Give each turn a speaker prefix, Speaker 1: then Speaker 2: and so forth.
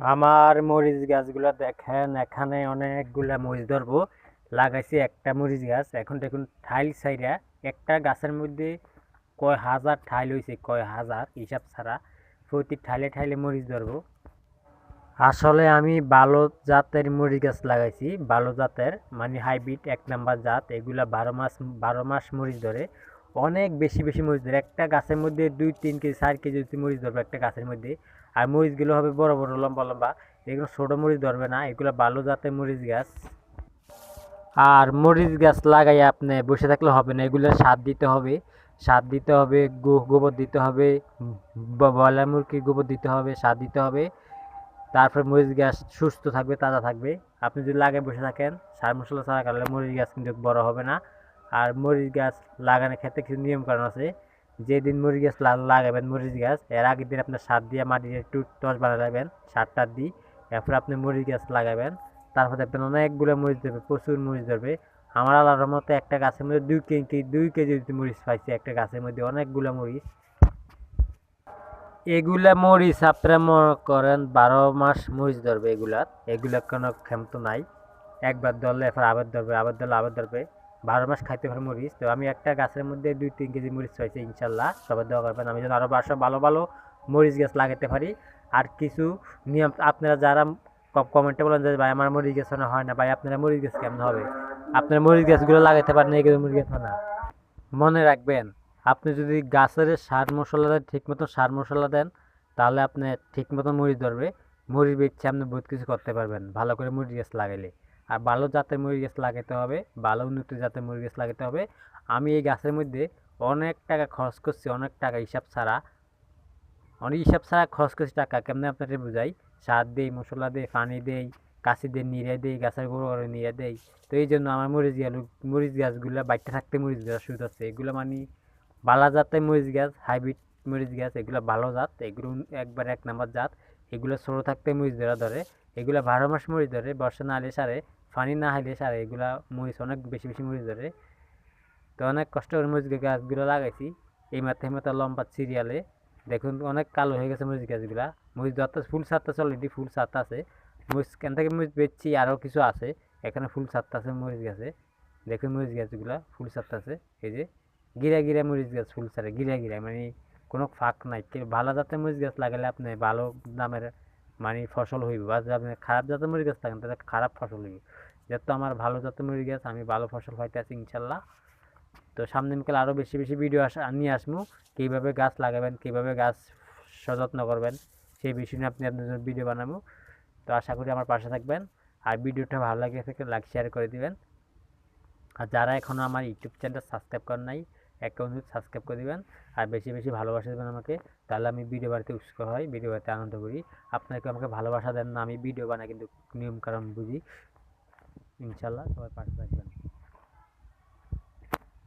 Speaker 1: আমার মরিচ গাছগুলা দেখেন, এখানে অনেকগুলা মরিচ ধরবো। লাগাইছি একটা মরিচ গাছ। এখন দেখুন ঠাইল সাইরা একটা গাছের মধ্যে কয় হাজার ঠাইল হয়েছে কয় হাজার হিসাব ছাড়া। প্রতি ঠাইলে ঠাইলে মরিচ ধরবো। আসলে আমি ভালো জাতের মরিচ গাছ লাগাইছি ভালো জাতের মানে হাইব্রিড এক নাম্বার জাত। এগুলা বারো মাস বারো মাস মরিচ ধরে। অনেক বেশি বেশি মরিচ ধরে। একটা গাছের মধ্যে দুই, তিন কেজি, চার কেজি মরিচ ধরবে একটা গাছের মধ্যে। আর মরিচগুলো হবে বড় বড়, লম্বা লম্বা। এগুলো ছোটো মরিচ ধরবে না, এগুলো ভালো জাতের মরিচ গাছ। আর মরিচ গাছ লাগাই আপনি বসে থাকলে হবে না এগুলো সার দিতে হবে। সার দিতে হবে গোবর দিতে হবে ব্রয়লার মুরগির গোবর দিতে হবে সার দিতে হবে। তারপর মরিচ গাছ সুস্থ থাকবে, তাজা থাকবে। আপনি যদি লাগাই বসে থাকেন, সার মশলা ছাড়া করলে মরিচ গাছ কিন্তু বড় হবে না। আর মরিচ গাছ লাগানোর ক্ষেত্রে কিছু নিয়ম কারণ আছে। যেদিন মরিচ গাছ লাগাবেন মরিচ গাছ, এর আগের দিন আপনার সার দিয়ে মাটির একটু টস বানাবেন সার টার দিই এরপর আপনি মরিচ গাছ লাগাবেন। তারপর দেখবেন অনেকগুলো মরিচ ধরবে, প্রচুর মরিচ ধরবে। আমার আল্লাহর মতো একটা গাছের মধ্যে দুই কেজি দুই কেজি মরিচ পাইছি, একটা গাছের মধ্যে অনেকগুলো মরিচ এগুলা মরিচ আপনারা মনে করেন বারো মাস মরিচ ধরবে এগুলার এগুলা কোনো ক্ষমতা নাই। একবার ধরলে এরপর আবার ধরবে, আবার ধরলে আবার ধরবে। বারো মাস খাইতে পারে মরিচ। তো আমি একটা গাছের মধ্যে দুই, তিন কেজি মরিচ পাইছি ইনশাল্লাহ। সবাই দেওয়া করবেন, আমি যেন আরও বাসা ভালো ভালো মরিচ গাছ লাগাতে পারি। আর কিছু নিয়ম, আপনারা যারা কমেন্টে বলেন যে, ভাই, আমার মরিচ গাছ হয় না। ভাই, আপনারা মরিচ গাছ কেমন হবে? আপনারা মরিচ গাছগুলো লাগাতে পারেন এগুলো মরিচ গাছ না। মনে রাখবেন, আপনি যদি গাছের সার মশলা দেন ঠিক মতো সার মশলা দেন, তাহলে আপনি ঠিক মতো মরিচ ধরবে। মরিচ বেচছে আপনি বহুত কিছু করতে পারবেন, ভালো করে মরিচ গাছ লাগাইলে। আর ভালো জাতের মরিচ গাছ লাগাতে হবে, ভালো উন্নত জাতের মরিচ গাছ লাগাতে হবে। আমি এই গাছের মধ্যে অনেক টাকা খরচ করছি, অনেক টাকা হিসাব ছাড়া। অনেক হিসাব ছাড়া খরচ করছি টাকা, কেমনে আপনাদের বুঝাই? সার দেই, মশলা দেই, পানি দেই, কাশি দিয়ে নিড়ে দেই, গাছের গোড়ো করে নিড়ে দেই। তো এই জন্য আমার মরিচ গাছ, মরিচ গাছগুলো বাড়তে থাকতে মরিচ গাছ শুরু হচ্ছে। এগুলো মানে বালা জাতের মরিচ গাছ, হাইব্রিড মরিচ গাছ, এগুলো ভালো জাত, এগুলো একবার এক নাম্বার জাত। এগুলো ছোটো থাকতে মরিচ ধরা ধরে। এগুলো বারো মাস মরিচ ধরে বর্ষা না হলে সারে পানি না হলে সারে এগুলা মরিচ অনেক বেশি বেশি মরিচ ধরে। তো অনেক কষ্ট করে মরিচ গাছগুলো লাগাইছি। এই মাথা এই মাথা লম্বা সিরিয়ালে। দেখুন অনেক কালো হয়ে গেছে মরিচ গাছগুলা। মরিচ ধরতে ফুল ছাড়তেছে অলরেডি ফুল ছাড়তে আছে। মরিচ কেন থেকে মরিচ বেচছি আরও কিছু আছে। এখানে ফুল ছাড়তে আছে মরিচ গাছে। দেখুন মরিচ গাছগুলা ফুল ছাড়তে আছে। এই যে গিরা গিরা মরিচ গাছ ফুল ছাড়ে, গিরা গিরা। মানে কোনো ফাঁক নাই। ভালো জাতের মরিচ গাছ লাগালে আপনি ভালো দামের মানে ফসল হইবে বা খারাপ জাতের মরিচ গাছ লাগান তাহলে খারাপ ফসল হইব। যেহেতু আমার ভালো জাতের মরিচ গাছ, আমি ভালো ফসল পাইতে আছি ইনশাল্লাহ। তো সামনে বিকাল আরও বেশি বেশি ভিডিও আসা, নিয়ে আসব, কীভাবে গাছ লাগাবেন, কীভাবে গাছ সযত্ন করবেন, সেই বিষয় নিয়ে আপনি আপনার জন্য ভিডিও বানাবো। তো আশা করি আমার পাশে থাকবেন। আর ভিডিওটা ভালো লাগে থেকে লাইক শেয়ার করে দিবেন। আর যারা এখনও আমার ইউটিউব চ্যানেলটা সাবস্ক্রাইব করেন নাই অনুরোধ সাবস্ক্রাইব করে দেবেন আর বেশি বেশি ভালোবাসা দেবেন আমাকে, তাহলে আমি ভিডিও বাড়িতে উৎসাহ হয় ভিডিও বাড়িতে আনন্দ করি। আপনাকে আমাকে ভালোবাসা দেন না, আমি ভিডিও বানাই কিন্তু নিয়ম কারণ বুঝি। ইনশাল্লাহ সবাই পাশে থাকবেন।